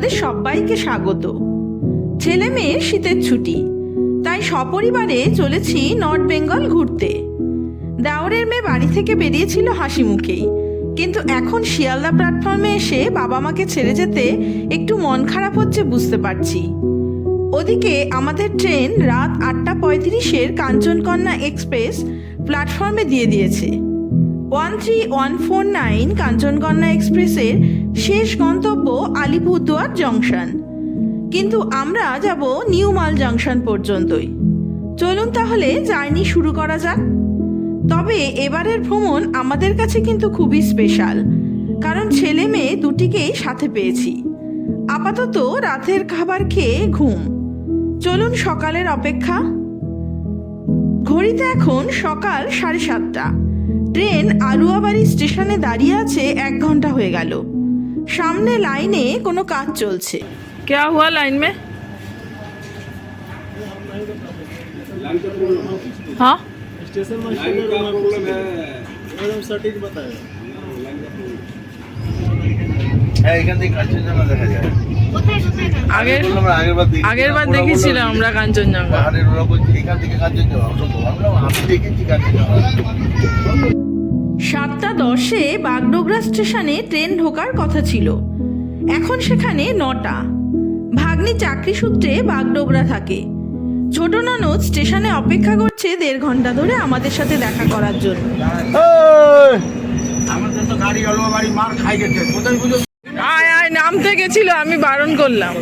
আপনাদের সবাইকে স্বাগত। ছেলে মেয়ে শীতের ছুটি, তাই সপরিবারে চলেছি নর্থ বেঙ্গল ঘুরতে। দাওরের মেয়ে বাড়ি থেকে বেরিয়েছিল হাসি মুখেই, কিন্তু এখন শিয়ালদা প্ল্যাটফর্মে এসে বাবা মাকে ছেড়ে যেতে একটু মন খারাপ হচ্ছে বুঝতে পারছি। ওদিকে আমাদের ট্রেন রাত আটটা পঁয়ত্রিশের কাঞ্চনকন্যা এক্সপ্রেস প্ল্যাটফর্মে দিয়ে দিয়েছে। One three one four nine Kanchankanya এক্সপ্রেসের শেষ গন্তব্য আলিপুরদুয়ার জংশন। কিন্তু আমরা যাব নিউ মাল জংশন পর্যন্তই। চলুন তাহলে জার্নি শুরু করা যাক। তবে এবারের ভ্রমণ আমাদের কাছে কিন্তু খুবই স্পেশাল, কারণ ছেলে মেয়ে দুটিকেই সাথে পেয়েছি। আপাতত রাতের খাবার খেয়ে ঘুম। চলুন সকালের অপেক্ষা। ঘড়িতে এখন সকাল সাড়ে সাতটা। ট্রেন আলুয়াবাড়ি স্টেশনে দাঁড়িয়ে আছে এক ঘন্টা হয়ে গেল সামনে লাইনে কোনো কাজ চলছে क्या हुआ लाइन में हाँ स्टेशन मास्टर ने रोना प्रॉब्लम है एकदम सटीक बताया হ্যাঁ এখান থেকে কাঞ্চনজঙ্ঘা দেখা যায় আগের বললাম না, আগের বার দেখেছিলাম, আগের বার ওরা বললো দেখেছিলাম আমরা কাঞ্চনজঙ্ঘা পাহাড়ের ওরা বলছে এখান থেকে কাঞ্চনজঙ্ঘা আমরা বললাম, আমি দেখেছি কাঞ্চনজঙ্ঘা সাতটা দশে বাগডোগরা স্টেশনে ট্রেন ঢোকার কথা ছিল। এখন সেখানে নটা। ভাগ্নি চাকরি সূত্রে বাগডোগরা থাকে। ছোট ননদ স্টেশনে অপেক্ষা করছে দেড় ঘণ্টা ধরে আমাদের সাথে দেখা করার জন্য। আমাদের তো গাড়ি গেল বাড়ি মার খাই গেছে। কোথায় বুঝো? আয় আয় নামতে গেছিল আমি বারণ করলাম।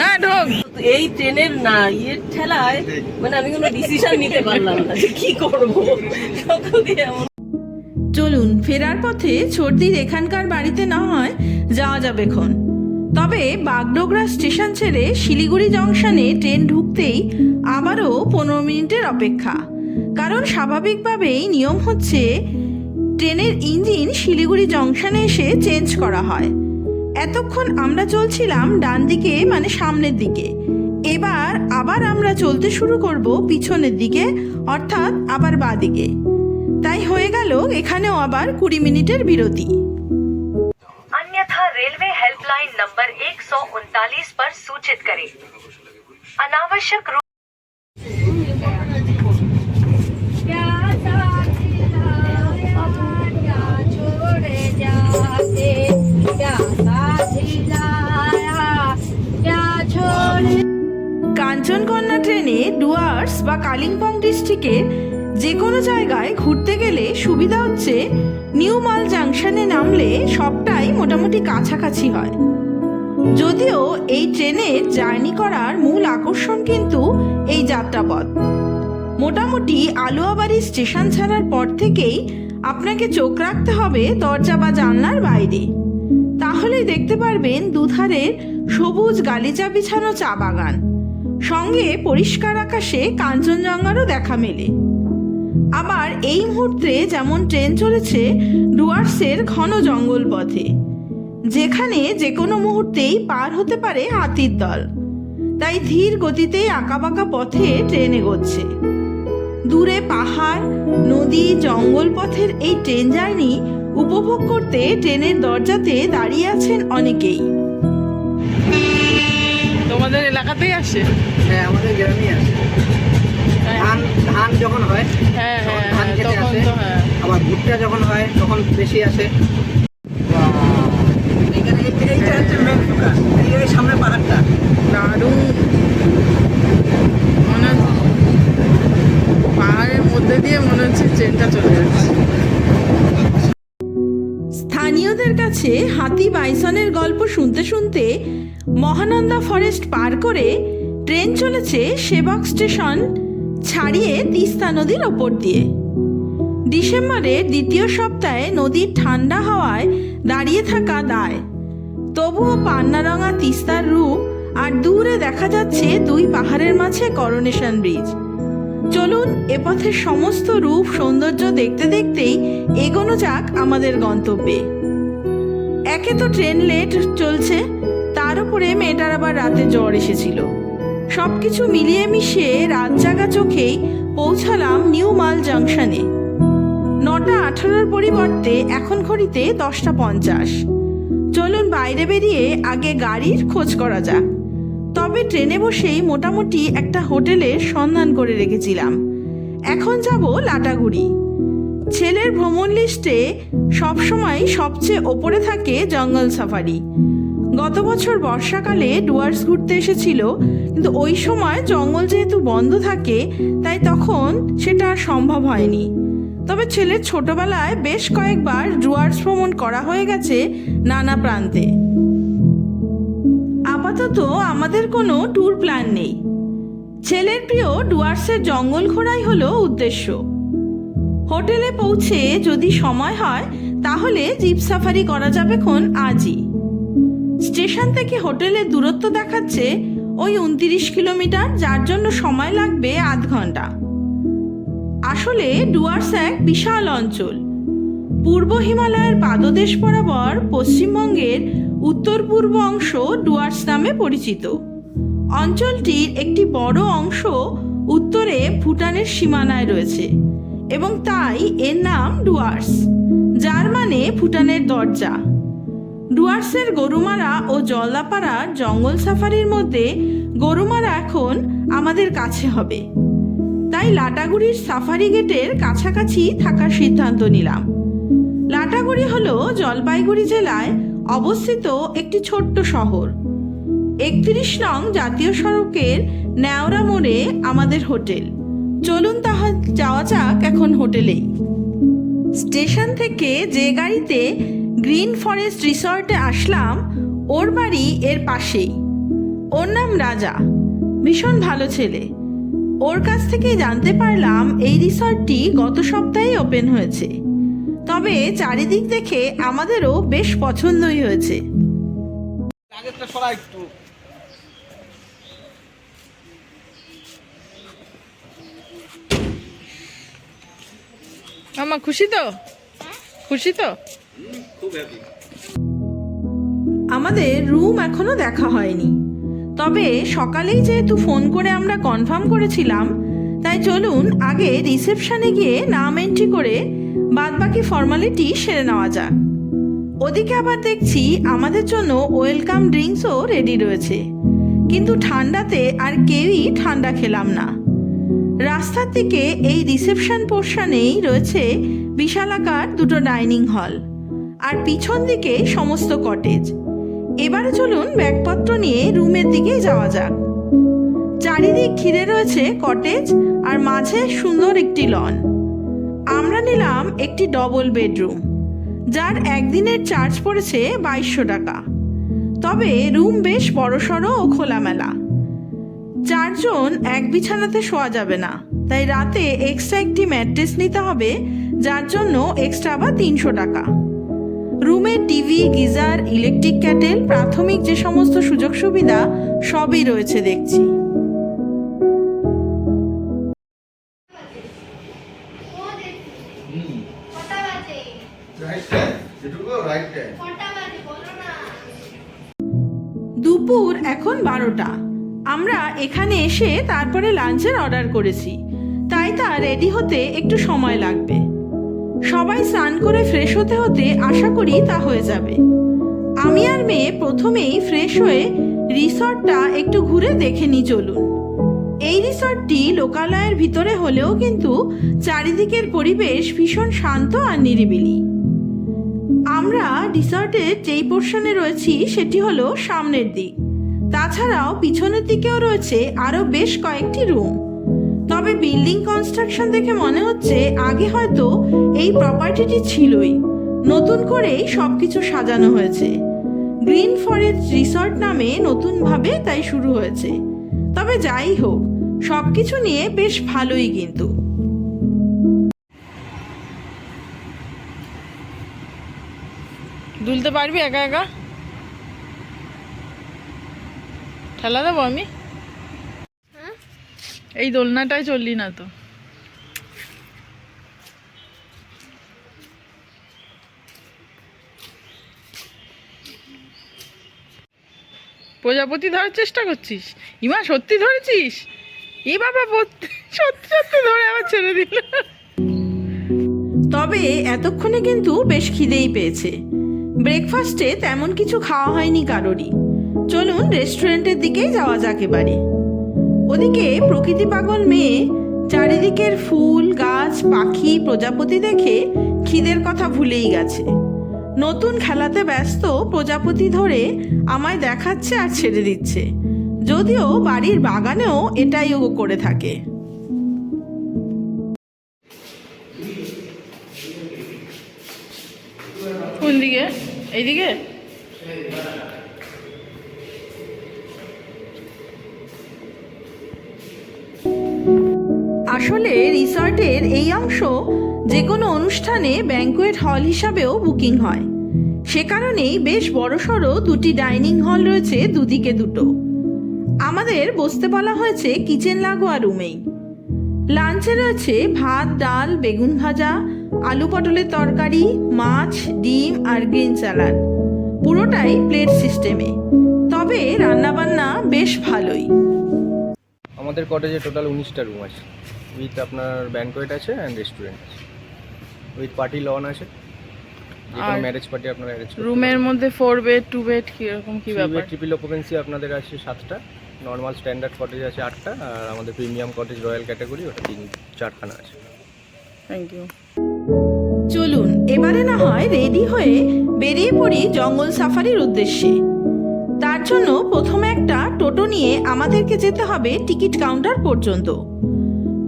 হ্যাঁ ঢোক। এই ট্রেনের না ইয়ের ঠেলায় মানে আমি কোনো ডিসিশন নিতে পারলাম না যে কি করব। এমন চলুন, ফেরার পথে ছর্দির এখানকার বাড়িতে না হয় যাওয়া যাবে খন। তবে বাগডোগরা স্টেশন ছেড়ে শিলিগুড়ি জংশনে ট্রেন ঢুকতেই আবারও পনেরো মিনিটের অপেক্ষা। কারণ স্বাভাবিকভাবেই নিয়ম হচ্ছে, ট্রেনের ইঞ্জিন শিলিগুড়ি জংশনে এসে চেঞ্জ করা হয়। এতক্ষণ আমরা চলছিলাম ডান দিকে মানে সামনের দিকে। এবার আবার আমরা চলতে শুরু করব পিছনের দিকে, অর্থাৎ আবার বাঁ দিকে। তাই হয়ে গেল এখানেও আবার কুড়ি মিনিটের বিরতি अन्यथा रेलवे हेल्पलाइन नंबर एक पर सूचित करें अनावश्यक रूप কাঞ্চনকন্যা ট্রেনে ডুয়ার্স বা কালিম্পং ডিস্ট্রিক্টের যে কোনো জায়গায় ঘুরতে গেলে সুবিধা হচ্ছে নিউ মাল জাংশনে নামলে সবটাই মোটামুটি কাছাকাছি হয়। যদিও এই ট্রেনের জার্নি করার মূল আকর্ষণ কিন্তু এই যাত্রাপথ। মোটামুটি আলুয়াবাড়ি স্টেশন ছাড়ার পর থেকেই আপনাকে চোখ রাখতে হবে দরজা বা জানলার বাইরে। তাহলেই দেখতে পারবেন দুধারের সবুজ গালিচা বিছানো চা বাগান। সঙ্গে পরিষ্কার আকাশে কাঞ্চনজঙ্ঘারও দেখা মেলে। আবার এই মুহূর্তে যেমন ট্রেন চলেছে ডুয়ার্সের ঘন জঙ্গল পথে যেখানে যে কোনো মুহূর্তেই পার হতে পারে হাতির দল। তাই ধীর গতিতেই আঁকাবাঁকা পথে ট্রেন এগোচ্ছে। দূরে পাহাড় নদী জঙ্গল পথের এই ট্রেন জার্নি উপভোগ করতে ট্রেনের দরজাতে দাঁড়িয়ে আছেন অনেকেই। তোমাদের এলাকাতেই আসে? হ্যাঁ আমাদের গ্রামে আছে ধান যখন হয় হ্যাঁ হ্যাঁ ধান হ্যাঁ খেতে তখন আসে। তো হ্যাঁ। আবার ভুট্টা যখন হয় তখন বেশি আসে। এখানে এইটা হচ্ছে মেন দোকান এই এই সামনে পাহাড়টা। দারুণ। মনে পাহাড়ের মধ্যে দিয়ে মনে হচ্ছে ট্রেনটা চলে যাচ্ছে। স্থানীয়দের কাছে হাতি বাইসনের গল্প শুনতে শুনতে মহানন্দা ফরেস্ট পার করে ট্রেন চলেছে সেবক স্টেশন ছাড়িয়ে তিস্তা নদীর ওপর দিয়ে। ডিসেম্বরের দ্বিতীয় সপ্তাহে নদীর ঠান্ডা হাওয়ায় দাঁড়িয়ে থাকা দায়। তবুও পান্নারঙা তিস্তার রূপ আর দূরে দেখা যাচ্ছে দুই পাহাড়ের মাঝে করোনেশন ব্রিজ। চলুন এ পথের সমস্ত রূপ সৌন্দর্য দেখতে দেখতেই এগোনো যাক আমাদের গন্তব্যে। একে তো ট্রেন লেট চলছে, তার উপরে মেয়েটার আবার রাতে জ্বর এসেছিল। সবকিছু মিলিয়ে মিশিয়ে রাত জাগা চোখেই পৌঁছালাম নিউ মাল জাংশনে। নটা আঠারোর পরিবর্তে এখন ঘড়িতে দশটা পঞ্চাশ। চলুন বাইরে বেরিয়ে আগে গাড়ির খোঁজ করা যাক। তবে ট্রেনে বসেই মোটামুটি একটা হোটেলের সন্ধান করে রেখেছিলাম। এখন যাব লাটাগুড়ি। ছেলের ভ্রমণ লিস্টে সবসময় সবচেয়ে ওপরে থাকে জঙ্গল সাফারি। গত বছর বর্ষাকালে ডুয়ার্স ঘুরতে এসেছিল, কিন্তু ওই সময় জঙ্গল যেহেতু বন্ধ থাকে, তাই তখন সেটা আর সম্ভব হয়নি। তবে ছেলের ছোটবেলায় বেশ কয়েকবার ডুয়ার্স ভ্রমণ করা হয়ে গেছে নানা প্রান্তে। আপাতত আমাদের কোনো ট্যুর প্ল্যান নেই। ছেলের প্রিয় ডুয়ার্সের জঙ্গল ঘোরাই হলো উদ্দেশ্য। হোটেলে পৌঁছে যদি সময় হয়, তাহলে জিপ সাফারি করা যাবে খন আজই। স্টেশন থেকে হোটেলের দূরত্ব দেখাচ্ছে ওই উনতিরিশ কিলোমিটার, যার জন্য সময় লাগবে আধ ঘণ্টা। আসলে ডুয়ার্স এক বিশাল অঞ্চল। পূর্ব হিমালয়ের পাদদেশ বরাবর পশ্চিমবঙ্গের উত্তর পূর্ব অংশ ডুয়ার্স নামে পরিচিত। অঞ্চলটির একটি বড় অংশ উত্তরে ভুটানের সীমানায় রয়েছে এবং তাই এর নাম ডুয়ার্স, যার মানে ভুটানের দরজা। ডুয়ার্সের গরুমারা ও জলদাপাড়া জঙ্গল সাফারির মধ্যে গরুমারা এখন আমাদের কাছে হবে। তাই লাটাগুড়ির সাফারি গেটের কাছাকাছি থাকার সিদ্ধান্ত নিলাম। লাটাগুড়ি হল জলপাইগুড়ি জেলায় অবস্থিত একটি ছোট্ট শহর। একত্রিশ নং জাতীয় সড়কের ন্যাওরা মোড়ে আমাদের হোটেল। চলুন তাহা যাওয়া যাক এখন হোটেলেই। স্টেশন থেকে যে গাড়িতে গ্রিন ফরেস্ট রিসর্টে আসলাম ওর বাড়ি এর পাশেই। ওর নাম রাজা ভীষণ ভালো ছেলে। ওর কাছ থেকে জানতে পারলাম এই রিসর্টটি গত সপ্তাহে ওপেন হয়েছে। তবে চারিদিক দেখে আমাদেরও বেশ পছন্দই হয়েছে। আগেরটা সরা একটু। মামা খুশি তো? আমাদের রুম এখনও দেখা হয়নি। তবে সকালেই যেহেতু ফোন করে আমরা কনফার্ম করেছিলাম, তাই চলুন আগে রিসেপশনে গিয়ে নাম এন্ট্রি করে বাদবাকি ফর্মালিটি সেরে নেওয়া যাক। ওদিকে আবার দেখছি আমাদের জন্য ওয়েলকাম ড্রিঙ্কসও রেডি রয়েছে। কিন্তু ঠান্ডাতে আর কেউই ঠান্ডা খেলাম না। রাস্তার দিকে এই রিসেপশন পোর্শনেই রয়েছে বিশালাকার দুটো ডাইনিং হল আর পিছন দিকে সমস্ত কটেজ এবারে চলুন ব্যাগপত্র নিয়ে রুমের দিকে যাওয়া যাক। চারিদিক ঘিরে রয়েছে কটেজ আর মাঝে সুন্দর একটি লন আমরা নিলাম একটি ডবল বেডরুম যার একদিনের চার্জ পড়েছে বাইশশো টাকা। তবে রুম বেশ বড়সড় ও খোলামেলা। চারজন এক বিছানাতে শোয়া যাবে না, তাই রাতে এক্সট্রা একটি ম্যাট্রেস নিতে হবে, যার জন্য এক্সট্রা আবার তিনশো টাকা। রুমে টিভি গিজার ইলেকট্রিক ক্যাটেল প্রাথমিক যে সমস্ত সুযোগ সুবিধা সবই রয়েছে দেখছি। দুপুর এখন বারোটা। আমরা এখানে এসে তারপরে লাঞ্চের অর্ডার করেছি। তাই তা রেডি হতে একটু সময় লাগবে। সবাই স্নান করে ফ্রেশ হতে হতে আশা করি তা হয়ে যাবে। আমি আর মেয়ে প্রথমেই ফ্রেশ হয়ে রিসর্টটা একটু ঘুরে দেখে নি চলুন। এই রিসর্টটি লোকালয়ের ভিতরে হলেও কিন্তু চারিদিকের পরিবেশ ভীষণ শান্ত আর নিরিবিলি। আমরা রিসর্টের যেই পোর্শনে রয়েছি সেটি হলো সামনের দিক। তাছাড়াও পিছনের দিকেও রয়েছে আরও বেশ কয়েকটি রুম। তবে বিল্ডিং কনস্ট্রাকশন দেখে মনে হচ্ছে আগে হয়তো এই প্রপার্টিটি ছিলই। নতুন করেই সব কিছু সাজানো হয়েছে। গ্রিন ফরেস্ট রিসর্ট নামে নতুনভাবে তাই শুরু হয়েছে। তবে যাই হোক সব কিছু নিয়ে বেশ ভালোই কিন্তু। দুলতে পারবি একা একা? ঠেলা দেবো আমি? এই দোলনাটায় চললি না তো। প্রজাপতি ধরার চেষ্টা করছিস? ইমা, সত্যি ধরেছিস? এ বাবা সত্যি সত্যি ধরে আবার ছেড়ে দিল। তবে এতক্ষণে কিন্তু বেশ খিদেই পেয়েছে। ব্রেকফাস্টে তেমন কিছু খাওয়া হয়নি কারোরই। চলুন রেস্টুরেন্টের দিকেই যাওয়া যাক এবারে। ওদিকে প্রকৃতি পাগল মেয়ে চারিদিকের ফুল, গাছ, পাখি, প্রজাপতি দেখে খিদের কথা ভুলেই গেছে। নতুন খেলাতে ব্যস্ত প্রজাপতি ধরে আমায় দেখাচ্ছে আর ছেড়ে দিচ্ছে। যদিও বাড়ির বাগানেও এটাই ও করে থাকে। কোন দিকে? এইদিকে? অংশ যে কোনো অনুষ্ঠানে ব্যাঙ্কোয়েট হল হিসাবেও বুকিং হয়। সে কারণেই বেশ বড়সড় দুটি ডাইনিং হল রয়েছে দুদিকে দুটো। আমাদের বসতে বলা হয়েছে কিচেন লাগোয়া রুমেই। লাঞ্চে রয়েছে ভাত, ডাল, বেগুন ভাজা, আলু পটলের তরকারি, মাছ, ডিম আর গ্রিন স্যালাড। পুরোটাই প্লেট সিস্টেমে। তবে রান্নাবান্না বেশ ভালোই। আমাদের কটেজে টোটাল উনিশটা রুম আছে। উইথ আপনার ব্যানকোয়েট আছে অ্যান্ড রেস্টুরেন্ট আছে। উইথ পার্টি লন আছে। যে আর ম্যারেজ পার্টি আপনারা অ্যারেঞ্জ রুমের মধ্যে ফোর বেড টু বেড কীরকম কি ব্যাপার? ট্রিপল অকুপেন্সি আপনাদের আছে সাতটা। নর্মাল স্ট্যান্ডার্ড কটেজ আছে আটটা আর আমাদের প্রিমিয়াম কটেজ রয়্যাল ক্যাটাগরি ওটা তিন চারখানা আছে। থ্যাংক ইউ চলুন এবারে না হয় রেডি হয়ে বেরিয়ে পড়ি জঙ্গল সাফারির উদ্দেশ্যে। তার জন্য প্রথমে একটা টোটো নিয়ে আমাদেরকে যেতে হবে টিকিট কাউন্টার পর্যন্ত।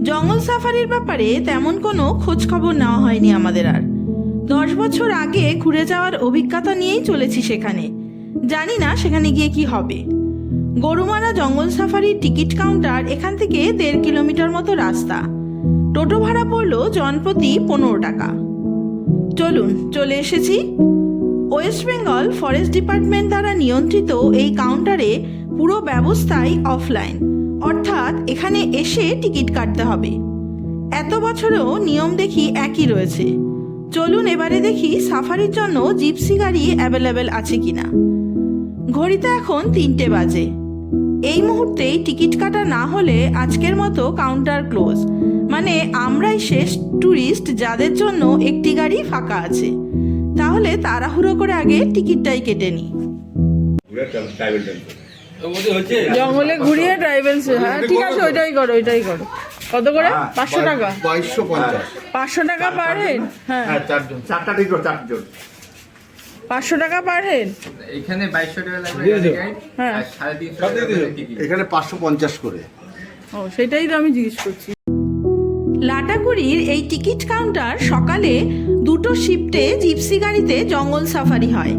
জঙ্গল সাফারির ব্যাপারে তেমন কোনো খোঁজ খবর নেওয়া হয়নি আমাদের আর। দশ বছর আগে ঘুরে যাওয়ার অভিজ্ঞতা নিয়েই চলেছি সেখানে। জানি না সেখানে গিয়ে কি হবে। গরুমারা জঙ্গল সাফারির টিকিট কাউন্টার এখান থেকে দেড় কিলোমিটার মতো রাস্তা। টোটো ভাড়া পড়ল জনপ্রতি পনেরো টাকা। চলুন, চলে এসেছি। ওয়েস্ট বেঙ্গল ফরেস্ট ডিপার্টমেন্ট দ্বারা নিয়ন্ত্রিত এই কাউন্টারে পুরো ব্যবস্থাই অফলাইন। অর্থাৎ এখানে এসে টিকিট কাটতে হবে। এত বছরেও নিয়ম দেখি একই রয়েছে। চলুন এবারে দেখি সাফারির জন্য জিপসি গাড়ি অ্যাভেলেবেল আছে কিনা। ঘড়িতে এখন তিনটে বাজে। এই মুহূর্তেই টিকিট কাটা না হলে আজকের মতো কাউন্টার ক্লোজ। মানে আমরাই শেষ ট্যুরিস্ট যাদের জন্য একটি গাড়ি ফাঁকা আছে। তাহলে তাড়াহুড়ো করে আগে টিকিটটাই কেটে নিই। জঙ্গলে ঘুরিয়ে ট্রাইবেল হ্যাঁ ঠিক আছে ওইটাই করো ওইটাই করো। কত করে? পাঁচশো টাকা। বাইশশো পঞ্চাশ। পাঁচশো টাকা পার হেড হ্যাঁ। হ্যাঁ চারজন। চারটা টিকিট চারজন। পাঁচশো টাকা পার হেড এখানে বাইশশো টাকা লাগবে হ্যাঁ। এখানে পাঁচশো পঞ্চাশ করে। ও সেটাই তো আমি জিজ্ঞেস করছি। লাটাগুড়ির এই টিকিট কাউন্টার সকালে দুটো শিফটে জিপসি গাড়িতে জঙ্গল সাফারি হয়।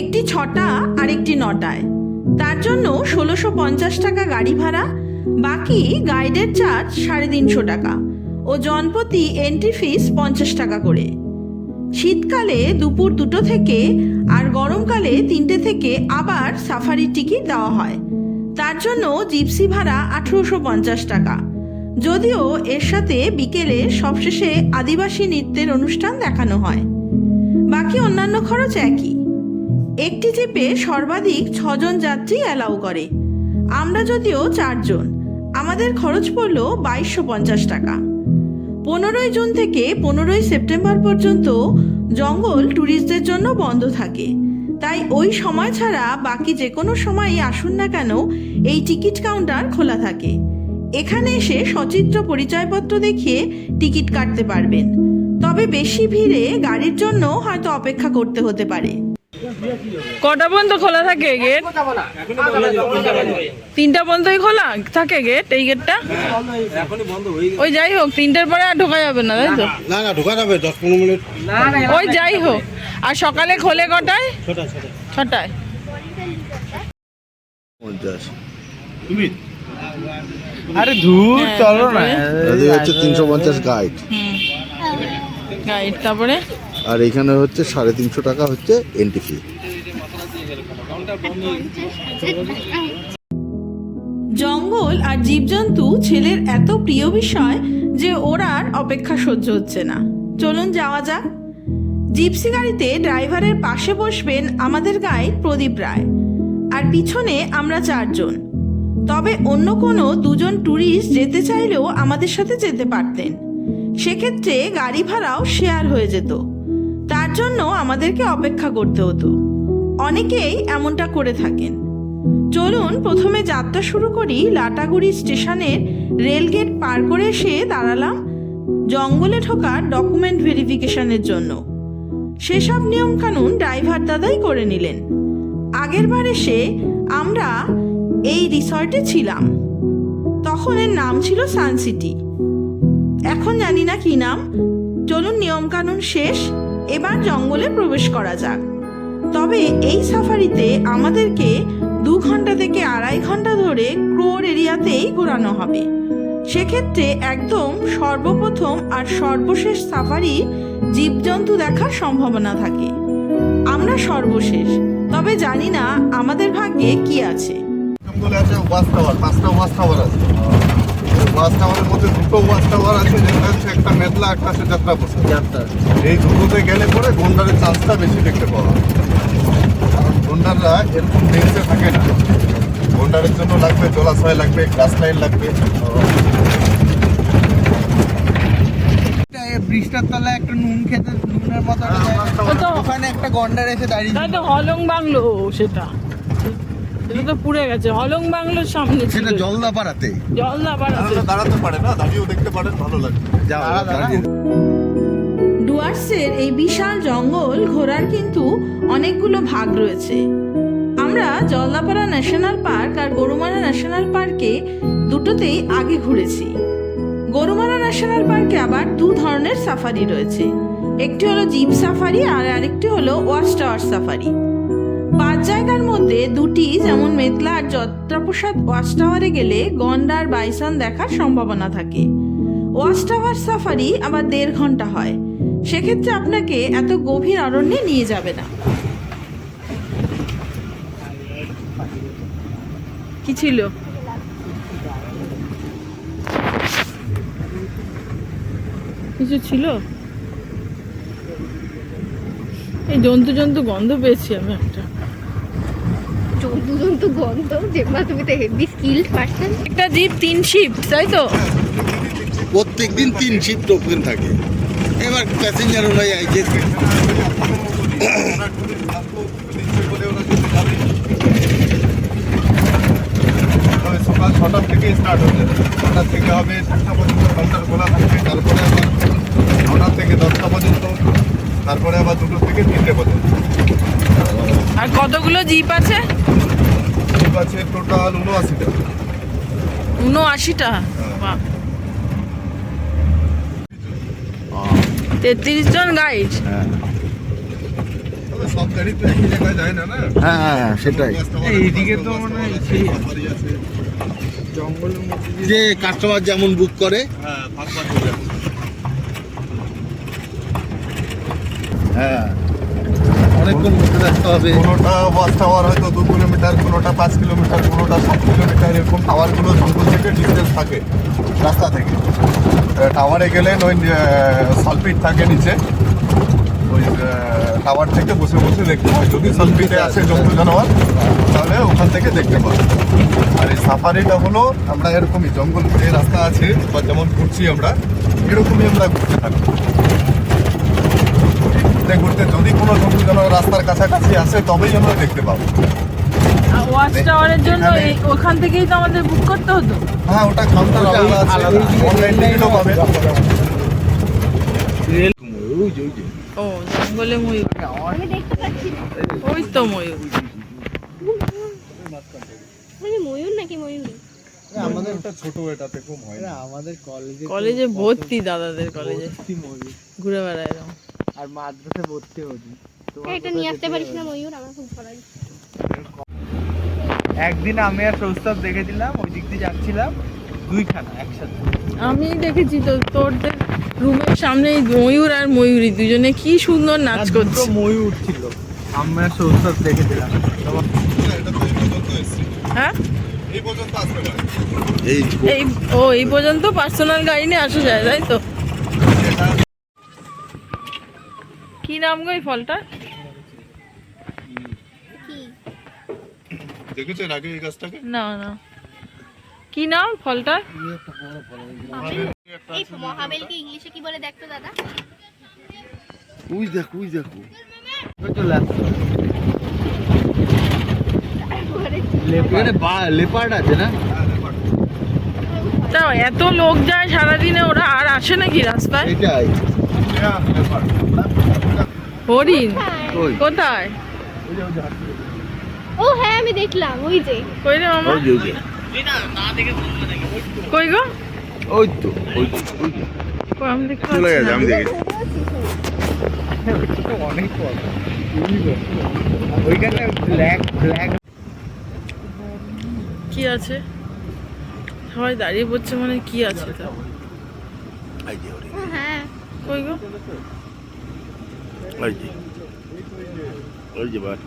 একটি ছটা আর একটি নটায়। তার জন্য ষোলোশো পঞ্চাশ টাকা গাড়ি ভাড়া, বাকি গাইডের চার্জ সাড়ে তিনশো টাকা ও জনপ্রতি এন্ট্রি ফিস পঞ্চাশ টাকা করে। শীতকালে দুপুর দুটো থেকে আর গরমকালে তিনটে থেকে আবার সাফারির টিকিট দেওয়া হয়। তার জন্য জিপসি ভাড়া আঠেরোশো পঞ্চাশ টাকা। যদিও এর সাথে বিকেলে সবশেষে আদিবাসী নৃত্যের অনুষ্ঠান দেখানো হয়। বাকি অন্যান্য খরচ একই। একটি জিপে সর্বাধিক ছজন যাত্রী অ্যালাউ করে। আমরা যদিও চারজন, আমাদের খরচ পড়ল বাইশশো পঞ্চাশ টাকা। পনেরোই জুন থেকে পনেরোই সেপ্টেম্বর পর্যন্ত জঙ্গল ট্যুরিস্টদের জন্য বন্ধ থাকে। তাই ওই সময় ছাড়া বাকি যে কোনো সময়ই আসুন না কেন এই টিকিট কাউন্টার খোলা থাকে। এখানে এসে সচিত্র পরিচয়পত্র দেখিয়ে টিকিট কাটতে পারবেন। তবে বেশি ভিড়ে গাড়ির জন্য হয়তো অপেক্ষা করতে হতে পারে। কটা পর্যন্ত খোলা থাকে গেট? তিনটা পর্যন্তই খোলা থাকে গেট এই গেটটা? ওই যাই হোক তিনটের পরে আর ঢোকা যাবে না তাই তো? না না ঢোকা যাবে দশ পনেরো মিনিট। ওই যাই হোক আর সকালে খোলে কটায়? ছোটা ছোটা ছটায়। পঞ্চাশ। আরে ধূর চলো না। হচ্ছে তিনশো পঞ্চাশ গাইড গাইড তারপরে? আর এখানে হচ্ছে সাড়ে তিনশো টাকা হচ্ছে এন্ট্রি ফি জঙ্গল আর জীবজন্তু ছেলের এত প্রিয় বিষয় যে ওর আর অপেক্ষা সহ্য হচ্ছে না। চলুন যাওয়া যাক। জিপসি গাড়িতে ড্রাইভারের পাশে বসবেন আমাদের গাইড প্রদীপ রায়। আর পিছনে আমরা চারজন। তবে অন্য কোনো দুজন ট্যুরিস্ট যেতে চাইলেও আমাদের সাথে যেতে পারতেন। সেক্ষেত্রে গাড়ি ভাড়াও শেয়ার হয়ে যেত। তার জন্য আমাদেরকে অপেক্ষা করতে হতো। অনেকেই এমনটা করে থাকেন। চলুন প্রথমে যাত্রা শুরু করি লাটাগুড়ি স্টেশনের রেলগেট পার করে এসে দাঁড়ালাম জঙ্গলে ঢোকার ডকুমেন্ট ভেরিফিকেশনের জন্য। সেসব নিয়মকানুন ড্রাইভার দাদাই করে নিলেন। আগেরবার এসে আমরা এই রিসর্টে ছিলাম। তখন এর নাম ছিল সানসিটি এখন জানি না কি নাম। চলুন নিয়মকানুন শেষ। এবার জঙ্গলে প্রবেশ করা যাক। তবে এই সাফারিতে আমাদেরকে দু ঘণ্টা থেকে আড়াই ঘণ্টা ধরে ক্রোর এরিয়াতেই ঘোরানো হবে। সেক্ষেত্রে একদম সর্বপ্রথম আর সর্বশেষ সাফারি জীবজন্তু দেখার সম্ভাবনা থাকে। আমরা সর্বশেষ, তবে জানি না আমাদের ভাগ্যে কি আছে। আছে আছে। ওয়াচ টাওয়ারের মধ্যে দুটো ওয়াচ টাওয়ার আছে যেটা হচ্ছে একটা মেদলা একটা আছে যাত্রা প্রসাদ যাত্রা। এই দুটোতে গেলে পরে গন্ডারের চান্সটা বেশি দেখতে পাওয়া কারণ গন্ডাররা এরকম ডেন্সে থাকে না। গন্ডারের জন্য লাগবে জলাশয় লাগবে গ্রাস লাইন লাগবে। ব্রিজটার তলায় একটা নুন খেতে নুনের মতো হ্যাঁ। ও তো ওখানে একটা গন্ডার এসে দাঁড়িয়ে তাই তো হলং বাংলো সেটা। সেটা তো পুড়ে গেছে। হলং বাংলোর সামনে ছিল। সেটা জলদা পাড়াতে জলদা বাড়াতে দাঁড়াতে পারে না দাঁড়িয়েও দেখতে পারেন ভালো দাঁড়া, দাঁড়া। ডুয়ার্সের এই বিশাল জঙ্গল ঘোরার কিন্তু অনেকগুলো ভাগ রয়েছে। আমরা জলদাপাড়া ন্যাশনাল পার্ক আর গরুমারা ন্যাশনাল পার্কে দুটোতেই আগে ঘুরেছি। গরুমারা ন্যাশনাল পার্কে আবার দু ধরনের সাফারি রয়েছে। একটি হলো জিপ সাফারি আর আরেকটি হলো ওয়াচ টাওয়ার সাফারি। পাঁচ জায়গার মধ্যে দুটি, যেমন মেতলা আর যত্রাপ্রসাদ ওয়াচ টাওয়ারে গেলে গন্ডার বাইসন দেখার সম্ভাবনা থাকে। ওয়াচ টাওয়ার সাফারি আবার দেড় ঘণ্টা হয়। সেক্ষেত্রে আপনাকে এত গভীর অরণ্যে নিয়ে যাবে না। কি ছিল? কিছু ছিল? এই জন্তু জন্তু গন্ধ পেয়েছি আমি একটা। জন্তু জন্তু গন্ধ যেগুলো তুমি তো হেভি স্কিল্ড পার্সন একটা জিপ তিন শিপ তাই তো? প্রত্যেক দিন তিন শিফট ওপেন থাকে। এবার প্যাসেঞ্জার অনুযায়ী আইছে। সকাল ছটার থেকে স্টার্ট যাবে ছটার থেকে হবে সাতটা পর্যন্ত কাউন্টার খোলা থাকবে তারপরে আবার নটার থেকে দশটা পর্যন্ত। তারপরে আবার দুটো থেকে তিনটে পর্যন্ত। আর কতগুলো জিপ আছে? ঠিক আছে টোটাল উনআশিটা। উনআশিটা। তেত্রিশ জন গাইড? তবে সব গাড়ি তো একই জায়গায় যায় না না? হ্যাঁ হ্যাঁ সেটাই। এইদিকে তো মনে হয় আছে। জঙ্গলের মধ্যে যে কাস্টমার যেমন বুক করে। হ্যাঁ হয়ে হ্যাঁ। কোনোটা ওয়াচ টাওয়ার হয়তো দু কিলোমিটার কোনোটা পাঁচ কিলোমিটার কোনোটা সাত কিলোমিটার এরকম টাওয়ারগুলো জঙ্গল থেকে ডিস্টেন্স থাকে রাস্তা থেকে। টাওয়ারে গেলেন ওই সলপিট থাকে নিচে। ওই টাওয়ার থেকে বসে বসে দেখতে হয়। যদি সলপিটে আসে জন্তু জানোয়ার, তাহলে ওখান থেকে দেখতে পাবে। আর এই সাফারিটা হলো, আমরা এরকমই জঙ্গল যে রাস্তা আছে, বা যেমন ঘুরছি আমরা, এরকমই আমরা ঘুরতে থাকি। ঘুরতে ঘুরতে যদি কোনো জন্তু রাস্তার কাছাকাছি আসে তবেই আমরা দেখতে পাবো। ওয়াচ টাওয়ারের জন্য ওখান থেকেই তো আমাদের বুক করতে হতো। হ্যাঁ ওটা কাউন্টার আলাদা আছে। অনলাইন টিকিটও পাবে। ও জঙ্গলে ময়ূর। আমি দেখতে পাচ্ছি ওই তো ময়ূর। মানে ময়ূর নাকি ময়ূরী? আমাদের একটা ছোট এটাতে কম হয় না, আমাদের কলেজে কলেজে ভর্তি দাদাদের কলেজে ময়ূর। ঘুরে বেড়ায় এরকম। আর মাদ্রাসে ভর্তি হতি এটা নিয়ে আসতে পারিস না ময়ূর আমার খুব ভালো লাগে। একদিন আমি আর সৌস্তব দেখেছিলাম ওই দিক দিয়ে যাচ্ছিলাম দুইখানা একসাথে। আমি দেখেছি তো তোরদের রুমের সামনে এই ময়ূর আর ময়ূরী দুজনে কি সুন্দর নাচ আর করছে। ময়ূর ছিল। আমি আর সৌস্তব দেখেছিলাম হ্যাঁ? এই ও এই পর্যন্ত পার্সোনাল গাড়ি নিয়ে আসা যায় তাই তো? কি নাম গো এই ফলটা দেখেছেন আগে এই গাছটাকে? না না। কি নাম ফলটা? এই মহাবেলকে ইংলিশে কি বলে দেখতো দাদা? উই দেখো উই দেখো। এখানে লেপার্ড আছে না? তা এত লোক যায় সারাদিনে ওরা আর আসে নাকি রাস্তায়? এটাই। হরিণ? কোথায়? ও হ্যাঁ আমি দেখলাম ওই যে। কই রে মামা? ওই যে, ওই কই গো? ওই তো ওই তো, ওই তো। আমি দেখতে চলে গেছে আমি দেখেছি ওইখানে ব্ল্যাক ব্ল্যাক কি আছে? সবাই দাঁড়িয়ে পড়ছে মানে কি আছে তা? হ্যাঁ। কই গো? ওই যে। ওই যে বাট।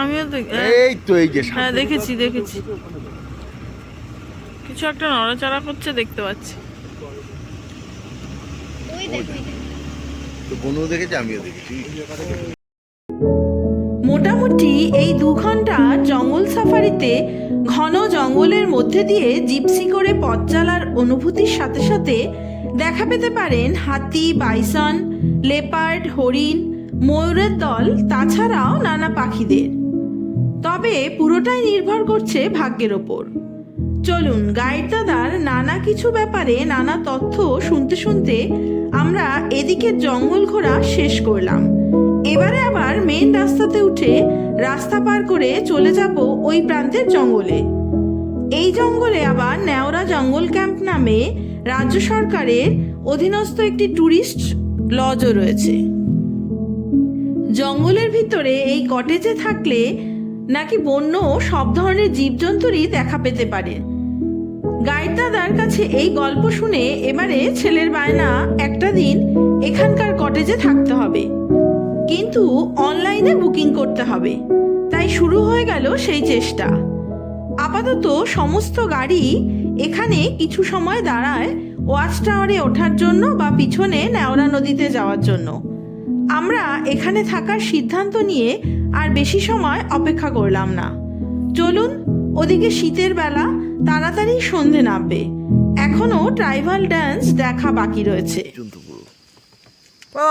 আমিও এই তো এই যে হ্যাঁ দেখেছি দেখেছি। কিছু একটা নড়াচড়া করছে দেখতে পাচ্ছি। ওই দেখো ওই যে। তো বোনও দেখেছে আমিও দেখেছি। মোটামুটি এই দু ঘণ্টা জঙ্গল সাফারিতে ঘন জঙ্গলের মধ্যে দিয়ে জিপসি করে পথ চালার অনুভূতির সাথে সাথে দেখা পেতে পারেন হাতি বাইসন লেপার্ড হরিণ ময়ূরের দল, তাছাড়াও নানা পাখিদের। তবে পুরোটাই নির্ভর করছে ভাগ্যের ওপর। চলুন, গাইড দাদার নানা কিছু ব্যাপারে নানা তথ্য শুনতে শুনতে আমরা এদিকের জঙ্গল ঘোরা শেষ করলাম। এবারে আবার মেন রাস্তাতে উঠে রাস্তা পার করে চলে যাব ওই প্রান্তের জঙ্গলে। এই জঙ্গলে আবার নেওরা জঙ্গল ক্যাম্প নামে রাজ্য সরকারের অধীনস্থ একটি ট্যুরিস্ট লজও রয়েছে। জঙ্গলের ভিতরে এই কটেজে থাকলে নাকি বন্য সব ধরনের জীবজন্তুরই দেখা পেতে পারে। গাইড দাদার কাছে এই গল্প শুনে এবারে ছেলের বায়না, একটা দিন এখানকার কটেজে থাকতে হবে। কিন্তু অনলাইনে বুকিং করতে হবে। তাই শুরু হয়ে গেল সেই চেষ্টা। আপাতত সমস্ত গাড়ি এখানে কিছু সময় দাঁড়ায় ওয়াচ টাওয়ারে ওঠার জন্য বা পিছনে নেওড়া নদীতে যাওয়ার জন্য। আমরা এখানে থাকার সিদ্ধান্ত নিয়ে আর বেশি সময় অপেক্ষা করলাম না। চলুন ওদিকে শীতের বেলা তাড়াতাড়ি সন্ধে নামবে। এখনও ট্রাইবাল ডান্স দেখা বাকি রয়েছে।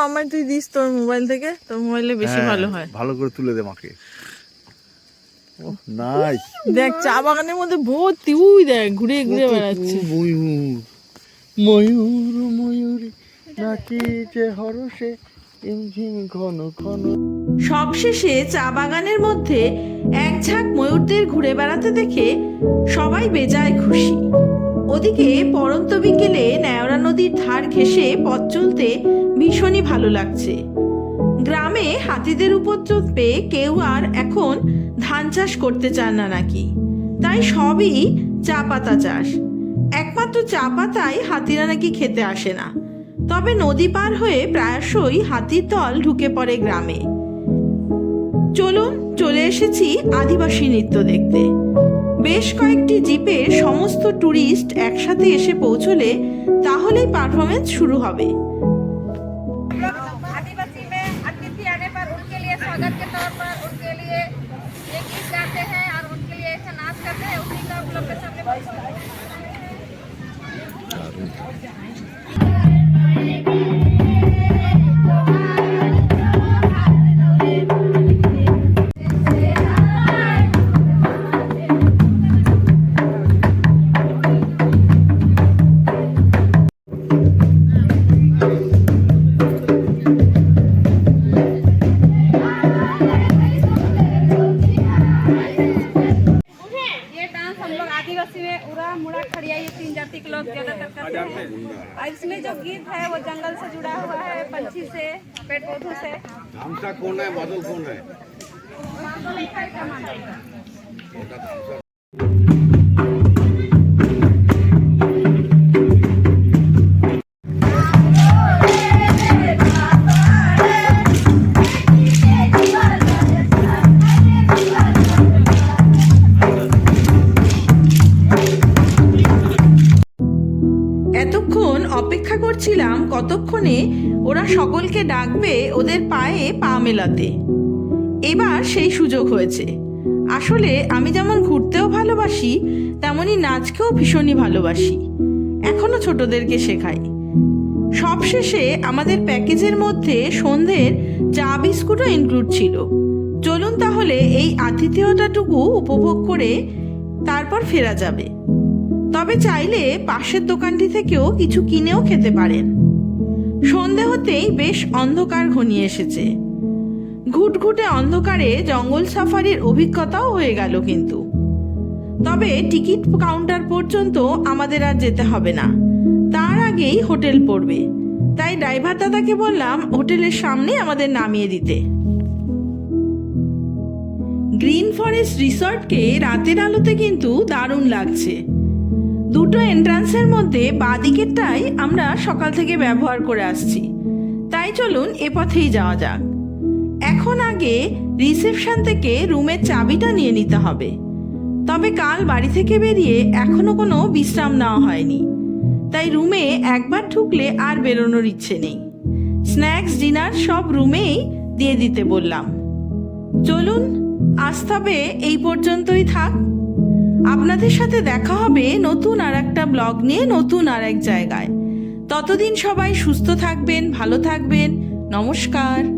আমার তুই দিস তোর মোবাইল থেকে তোর মোবাইলে বেশি ভালো হয়। ভালো করে তুলে দে মাকে। নাইস দেখ চা বাগানের মধ্যে ভর্তি উই দেখ ঘুরে ঘুরে বেড়াচ্ছে। ময়ূর ময়ূর ময়ূর নাচিছে হরসে সবশেষে চা বাগানের মধ্যে এক ঝাঁক ময়ূরদের ঘুরে বেড়াতে দেখে সবাই বেজায় খুশি। ওদিকে পরন্ত বিকেলে নেওড়া নদীর ধার ঘেঁষে পথ চলতে ভীষণই ভালো লাগছে। গ্রামে হাতিদের উপদ্রব পেয়ে কেউ আর এখন ধান চাষ করতে চান না নাকি? তাই সবই চা পাতা চাষ। একমাত্র চা পাতাই হাতিরা নাকি খেতে আসে না। তবে নদী পার হয়ে প্রায়শই হাতির দল ঢুকে পড়ে গ্রামে। চলুন চলে এসেছি আদিবাসী নৃত্য দেখতে। বেশ কয়েকটি জিপের সমস্ত ট্যুরিস্ট একসাথে এসে পৌঁছলে তাহলেই পারফরমেন্স শুরু হবে। করছিলাম কতক্ষণে ওরা সকলকে ডাকবে ওদের পায়ে পা মেলাতে। এবার সেই সুযোগ হয়েছে। আসলে আমি যেমন ঘুরতেও ভালোবাসি, তেমনি নাচকেও ভীষণই ভালোবাসি। এখনও ছোটদেরকে শেখাই। সবশেষে আমাদের প্যাকেজের মধ্যে সন্ধ্যের চা বিস্কুটও ইনক্লুড ছিল। চলুন তাহলে এই আতিথেয়তাটুকু উপভোগ করে তারপর ফেরা যাবে। তবে চাইলে পাশের দোকানটি থেকেও কিছু কিনেও খেতে পারেন। সন্ধে হতেই বেশ অন্ধকার ঘনিয়ে এসেছে। ঘুটঘুটে অন্ধকারে জঙ্গল সাফারির অভিজ্ঞতাও হয়ে গেল কিন্তু। তবে টিকিট কাউন্টার পর্যন্ত আমাদের আর যেতে হবে না। তার আগেই হোটেল পড়বে। তাই ড্রাইভার দাদাকে বললাম হোটেলের সামনে আমাদের নামিয়ে দিতে। গ্রিন ফরেস্ট রিসর্টকে রাতের আলোতে কিন্তু দারুণ লাগছে। দুটো এন্ট্রান্সের মধ্যে বাদিকেরটাই আমরা সকাল থেকে ব্যবহার করে আসছি। তাই চলুন এ পথেই যাওয়া যাক। এখন আগে রিসেপশন থেকে রুমের চাবিটা নিয়ে নিতে হবে। তবে কাল বাড়ি থেকে বেরিয়ে এখনও কোনো বিশ্রাম নেওয়া হয়নি। তাই রুমে একবার ঢুকলে আর বেরোনোর ইচ্ছে নেই। স্ন্যাক্স, ডিনার সব রুমেই দিয়ে দিতে বললাম। চলুন, আজ তবে এই পর্যন্তই থাক। আপনাদের সাথে দেখা হবে নতুন আর একটা ব্লগ নিয়ে নতুন আর এক জায়গায়। ততদিন সবাই সুস্থ থাকবেন, ভালো থাকবেন। নমস্কার।